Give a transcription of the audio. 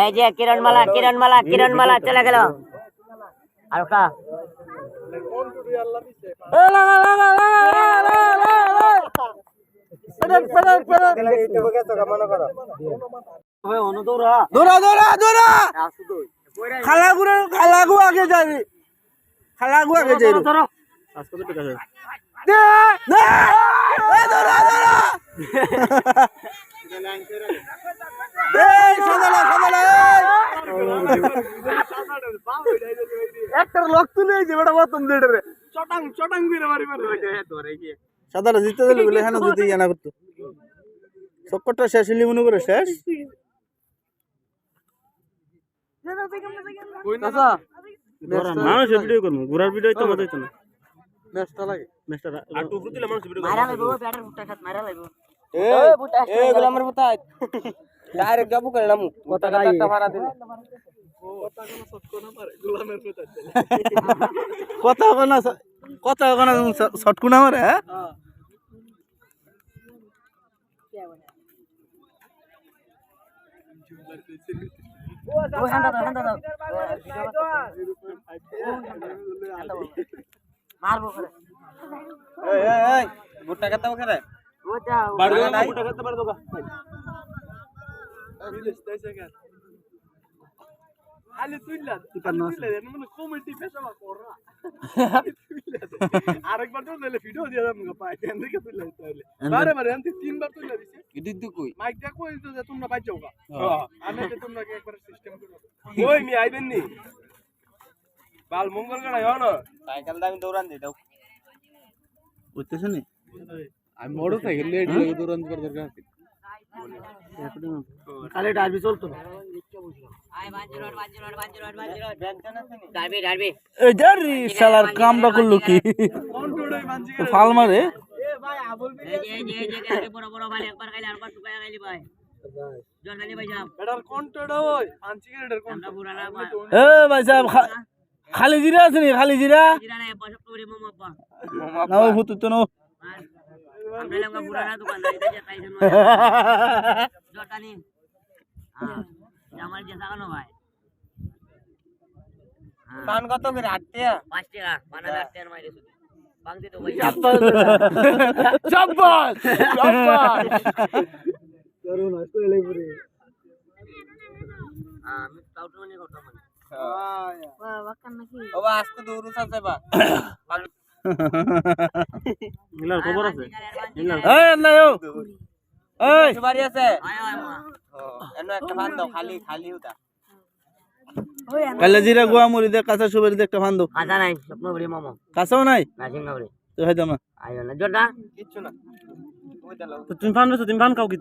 এই যে কিরণমালা কিরণমালা কিরণমালা চলে গেল। আর কা দৌড়া দৌড়া দৌড়া! খালাগুলো খালাগু আগে যাবি। খালাগু আগে যাবি। দে দে এ দৌড়া দৌড়া এই সদালা সদালা একটা লোক তুলে এই যে বেটা বতন চটাং চটাং করে মারি মারি। ধরে গিয়ে। সাদালা জিতে দিলে বলে হ্যাঁ যদি জানা করতো। চক্করটা শেষ হলি মনে করে শেষ? মানুষের ভিডিও করব ঘোরার ভিডিও তো মজা হইতো না। ম্যাচটা লাগে। ম্যাচটা আর টুকরো দিলে মানুষ ভিডিও মারা ব্যাটার ফুটা খাত মারা এ গোলামের পুতাই ডাইরেক্ট যাব করে নামু কথা কথা ভাড়া দিলে কথা কোনা কথা কোনা শটকুনা মারে হ্যাঁ মারবো করে এই এই এই গুট্টা কথা করে যাও বাড়ি নাই ওটা করতে পারতো কা খালি তুইলা তুইলা দেন মানে কমেডি পেশাবা কররা আরেকবার তো দিলে ভিডিও দিয়ে দাম গা পাই কেন দেখে তুইলা তাইলে বারে বারে আনতে তিনবার তুইলা দিছে ইদিক দি কই মাইক দা কই তো যে তোমরা বাজ যাওগা আমি তো তোমরা কে একবার সিস্টেম করব ওই মি আইবেন নি বাল মঙ্গল গড়া হলো সাইকেল দা আমি দৌড়ান দিই দাও বুঝতেছ নি আমি মোটর সাইকেল লেট দৌড়ান করার দরকার আছে কালে ডাবি চলতো না শালার কামটা করল কি ফাল মারে খালি জিরা আছে নি খালি জিরা না হুতু তো নো আমরা লাগা পুরানা দোকানদার এটা যে খাইছেন জলটা নিন হ্যাঁ আমার যে সাগানো ভাই। পান কত করে? আটতে পাঁচ টাকা বানাবে আট টাকার মাইরে শুধু। বাংতে তো ভাই চাব্বাস চাব্বাস করুন আসলে পুরে। হ্যাঁ আমি কাউন্টার মানে করতাম মানে খবর আছে? এনো একটা ভান দাও খালি খালি ওটা। কালে জিরা গুয়া মুড়ি দে কাঁচা সুবের দে একটা ফান দাও। কাঁচা নাই স্বপ্ন করি মোমো। কাঁচাও নাই? না সিঙ্গা করি তো হয়তো না আইও না জোরটা কিচ্ছু না। তুমি ফান তুমি ফান খাও কি